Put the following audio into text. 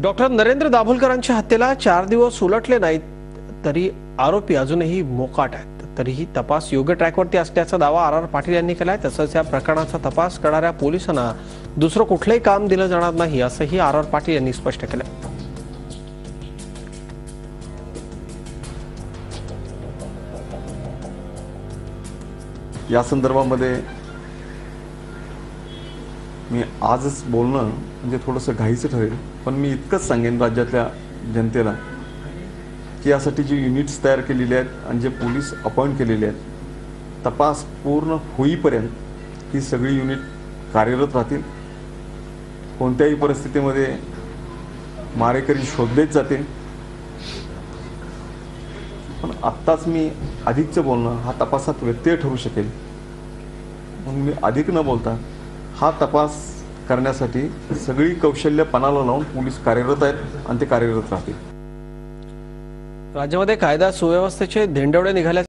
Doctor Narendra दाभोलकरांच्या हत्येला चार दिवस उलटले नाहीत तरी आरोपी अजूनही मोकाट आहेत. तरीही तपास योग्य ट्रॅकवरती असल्याचा दावा आर आर पाटील यांनी केलाय. तसंच या प्रकरणाचा तपास करणाऱ्या पोलिसांना दुसरं कुठलंही काम दिलं जाणार नाही असंही आर आर पाटील यांनी स्पष्ट केलं या संदर्भामध्ये मी आजच बोलणं म्हणजे थोडंसं घाईचं ठरेल पण मी इतकंच सांगेन राज्यातल्या जनतेला की यासाठी जी युनिट्स तयार केलेली आहेत आणि जे पोलीस अपॉइंट केलेले आहेत तपास पूर्ण होईपर्यंत ही सगळी युनिट कार्यरत राहतील. कोणत्याही परिस्थितीमध्ये मारेकरी शोधलेच जातील. पण आत्ताच मी अधिकचं बोलणं हा तपासात व्यत्यय ठरू शकेल. म्हणून मी अधिक न बोलता हा तपास करण्यासाठी सगळी कौशल्य पणाला लावून पोलीस कार्यरत आहेत आणि ते कार्यरत राहतील. राज्यामध्ये कायदा सुव्यवस्थेचे धेंडवडे निघाल्या